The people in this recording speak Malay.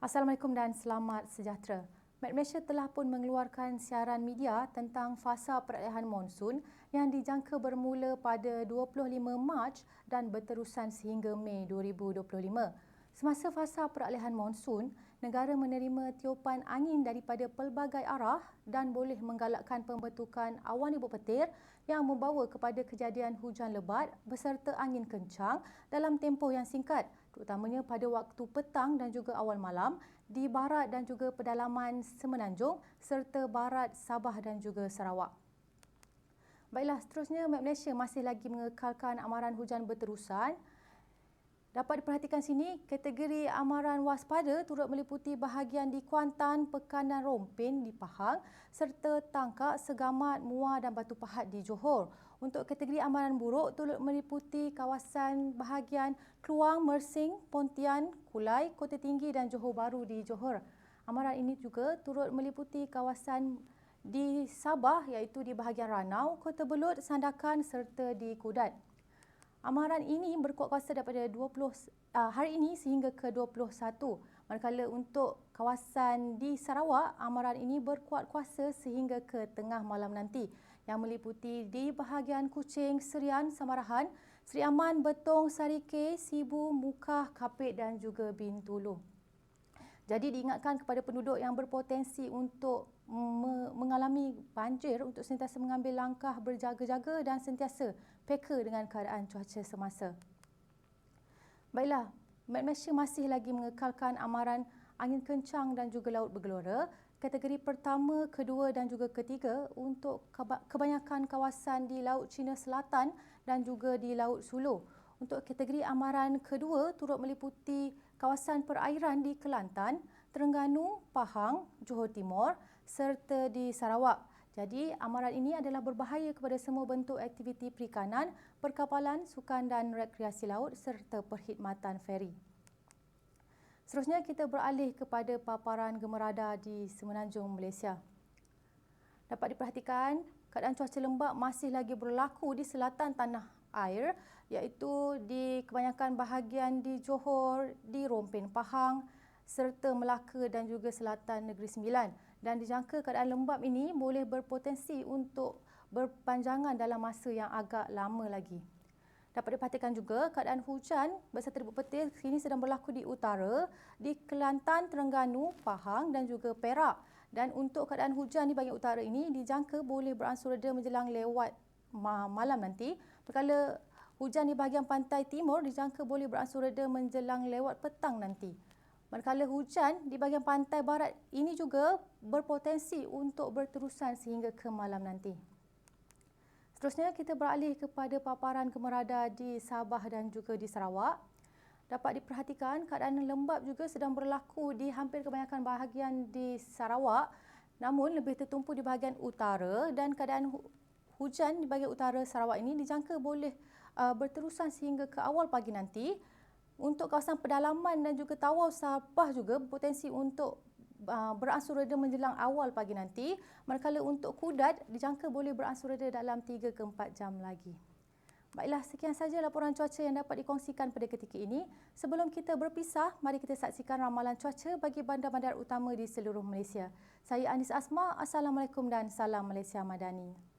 Assalamualaikum dan selamat sejahtera. Met Malaysia telah pun mengeluarkan siaran media tentang fasa peralihan monsun yang dijangka bermula pada 25 Mac dan berterusan sehingga Mei 2025. Semasa fasa peralihan monsun, negara menerima tiupan angin daripada pelbagai arah dan boleh menggalakkan pembentukan awan ibu petir yang membawa kepada kejadian hujan lebat beserta angin kencang dalam tempoh yang singkat terutamanya pada waktu petang dan juga awal malam di barat dan juga pedalaman Semenanjung serta barat Sabah dan juga Sarawak. Baiklah, seterusnya Malaysia masih lagi mengekalkan amaran hujan berterusan Dapat diperhatikan sini, kategori amaran waspada turut meliputi bahagian di Kuantan, Pekan dan Rompin di Pahang serta Tangkak, Segamat, Muar dan Batu Pahat di Johor. Untuk kategori amaran buruk turut meliputi kawasan bahagian Keluang, Mersing, Pontian, Kulai, Kota Tinggi dan Johor Baru di Johor. Amaran ini juga turut meliputi kawasan di Sabah iaitu di bahagian Ranau, Kota Belud, Sandakan serta di Kudat. Amaran ini berkuat kuasa daripada 20 uh, hari ini sehingga ke 21. Manakala untuk kawasan di Sarawak, amaran ini berkuat kuasa sehingga ke tengah malam nanti yang meliputi di bahagian Kuching, Serian, Samarahan, Seri Aman, Betong, Sarike, Sibu, Mukah, Kapit dan juga Bintulu. Jadi diingatkan kepada penduduk yang berpotensi untuk me- mengalami banjir untuk sentiasa mengambil langkah berjaga-jaga dan sentiasa peka dengan keadaan cuaca semasa. Baiklah, Met Malaysia masih lagi mengekalkan amaran angin kencang dan juga laut bergelora kategori pertama, kedua dan juga ketiga untuk kebanyakan kawasan di Laut Cina Selatan dan juga di Laut Sulu. Untuk kategori amaran kedua turut meliputi kawasan perairan di Kelantan, Terengganu, Pahang, Johor Timur serta di Sarawak. Jadi amaran ini adalah berbahaya kepada semua bentuk aktiviti perikanan, perkapalan, sukan dan rekreasi laut serta perkhidmatan feri. Seterusnya kita beralih kepada paparan gemerada di Semenanjung Malaysia. Dapat diperhatikan, keadaan cuaca lembap masih lagi berlaku di selatan tanah air iaitu di kebanyakan bahagian di Johor, di Rompin Pahang, serta Melaka dan juga selatan Negeri Sembilan. Dan dijangka keadaan lembap ini boleh berpotensi untuk berpanjangan dalam masa yang agak lama lagi. Dapat diperhatikan juga keadaan hujan beserta ribut petir kini sedang berlaku di utara, di Kelantan, Terengganu, Pahang dan juga Perak. Dan untuk keadaan hujan di bahagian utara ini dijangka boleh beransur reda menjelang lewat malam nanti. Perkala hujan di bahagian pantai timur dijangka boleh beransur reda menjelang lewat petang nanti. Manakala hujan di bahagian pantai barat ini juga berpotensi untuk berterusan sehingga ke malam nanti. Seterusnya kita beralih kepada paparan kemerada di Sabah dan juga di Sarawak. Dapat diperhatikan keadaan lembap juga sedang berlaku di hampir kebanyakan bahagian di Sarawak namun lebih tertumpu di bahagian utara dan keadaan hujan di bahagian utara Sarawak ini dijangka boleh uh, berterusan sehingga ke awal pagi nanti untuk kawasan pedalaman dan juga tawau Sabah juga berpotensi untuk uh, beransur reda menjelang awal pagi nanti. Manakala untuk kudat dijangka boleh beransur reda dalam 3 ke 4 jam lagi. Baiklah, sekian saja laporan cuaca yang dapat dikongsikan pada ketika ini. Sebelum kita berpisah, mari kita saksikan ramalan cuaca bagi bandar-bandar utama di seluruh Malaysia. Saya Anis Asma, Assalamualaikum dan salam Malaysia Madani.